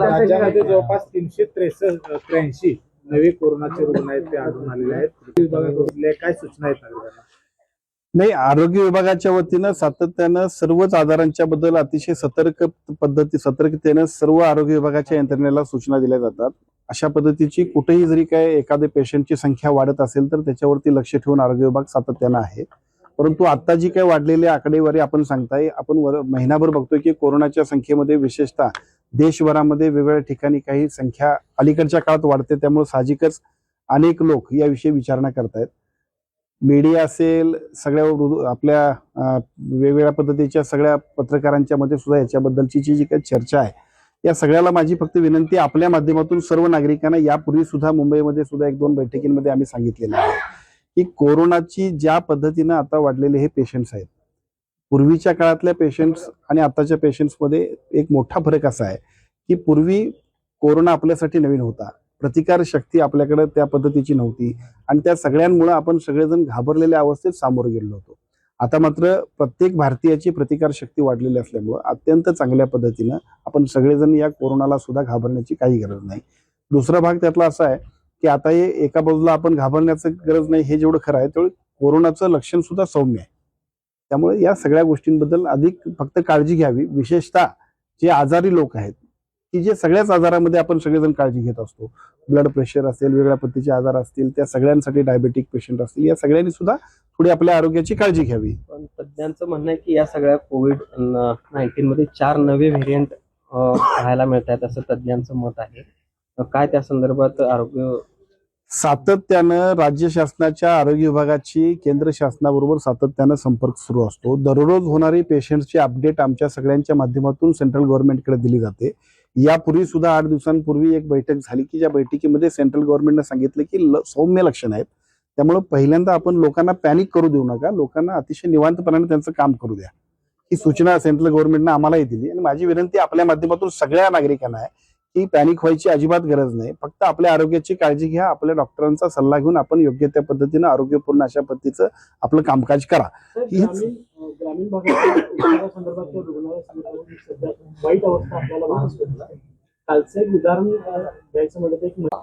राज्यामध्ये जवळपास तीनशे त्रेसष्ट त्र्याऐंशी नवे कोरोनाचे रुग्ण आहेत ते आढळून आलेले आहेत. विभागाकडून काय सूचना आहेत नागरिकांना नाही आरोग्य विभागाच्या वतीनं सातत्यानं सर्वच आजारांच्या बद्दल अतिशय सतर्क पद्धती सतर्कतेनं सर्व आरोग्य विभागाच्या यंत्रणेला सूचना दिल्या जातात. अशा पद्धतीची कुठेही जरी काय एखाद्या पेशंटची संख्या वाढत असेल तर त्याच्यावरती लक्ष ठेवून आरोग्य विभाग सातत्यानं आहे. परंतु आता जी काय वाढलेली आकडेवारी आपण सांगताय आपण महिनाभर बघतोय की कोरोनाच्या संख्येमध्ये विशेषतः देशभरामध्ये वेगवेगळ्या ठिकाणी काही संख्या अलीकडच्या काळात वाढते त्यामुळे साहजिकच अनेक लोक याविषयी विचारणा करतायत. मीडिया असेल सगळ्या आपल्या वेगवेगळ्या पद्धतीच्या सगळ्या पत्रकारांच्या मध्ये सुद्धा याच्याबद्दलची जी जी काही चर्चा आहे या सगळ्याला माझी फक्त विनंती आपल्या माध्यमातून सर्व नागरिकांना यापूर्वी सुद्धा मुंबईमध्ये सुद्धा एक दोन बैठकींमध्ये आम्ही सांगितलेलं आहे. की कोरोनाची ज्या पद्धतीनं आता वाढलेले हे पेशंट्स आहेत पूर्वीच्या काळातल्या पेशंट्स आणि आताच्या पेशंट्समध्ये एक मोठा फरक असा आहे की पूर्वी कोरोना आपल्यासाठी नवीन होता. प्रतिकार शक्ती आपल्याकडे त्या पद्धतीची नव्हती आणि त्या सगळ्यांमुळे आपण सगळेजण घाबरलेल्या अवस्थेत सामोरे गेलो होतो. आता मात्र प्रत्येक भारतीयाची प्रतिकार शक्ती वाढलेली असल्यामुळं अत्यंत चांगल्या पद्धतीनं आपण सगळेजण या कोरोनाला सुद्धा घाबरण्याची काही गरज नाही. दुसरा भाग त्यातला असा आहे की आता हे एका बाजूला आपण घाबरण्याची गरज नाही हे जेवढं खरं आहे तेवढं कोरोनाचं लक्षण सुद्धा सौम्य आहे. त्यामुळे या सगळ्या गोष्टींबद्दल अधिक फक्त काळजी घ्यावी. विशेषतः जे आजारी लोक आहेत की जे सगळ्याच आजारामध्ये आपण सगळेजण काळजी घेत असतो. ब्लड प्रेशर असेल वेगळ्या पद्धतीचे आजार असतील त्या सगळ्यांसाठी डायबेटिक पेशंट असतील या सगळ्यांनी सुद्धा थोडी आपल्या आरोग्याची काळजी घ्यावी. पण तज्ज्ञांचं म्हणणं आहे की या सगळ्या कोविड नाईन्टीन मध्ये चार नवे व्हेरियंट पाहायला मिळत आहेत असं तज्ज्ञांचं मत आहे. काय त्या संदर्भात आरोग्य सातत्यानं राज्य शासनाच्या आरोग्य विभागाची केंद्र शासनाबरोबर सातत्यानं संपर्क सुरू असतो. दररोज होणारी पेशंटची अपडेट आमच्या सगळ्यांच्या माध्यमातून सेंट्रल गव्हर्नमेंटकडे दिली जाते. यापूर्वी सुद्धा आठ दिवसांपूर्वी एक बैठक झाली की ज्या बैठकीमध्ये सेंट्रल गव्हर्नमेंटनं सांगितलं की सौम्य लक्षण आहेत. त्यामुळे पहिल्यांदा आपण लोकांना पॅनिक करू देऊ नका. लोकांना अतिशय निवांतपणाने त्यांचं काम करू द्या. ही सूचना सेंट्रल गव्हर्नमेंटनं आम्हालाही दिली. आणि माझी विनंती आपल्या माध्यमातून सगळ्या नागरिकांना आहे की पॅनिक व्हायची अजिबात गरज नाही फक्त आपल्या आरोग्याची काळजी घ्या आपल्या डॉक्टरांचा सल्ला घेऊन आपण योग्य त्या पद्धतीनं आरोग्यपूर्ण अशा पद्धतीचं आपलं कामकाज करा हीच- ग्रामीण वाईट अवस्था आपल्याला. कालचं एक उदाहरण द्यायचं एक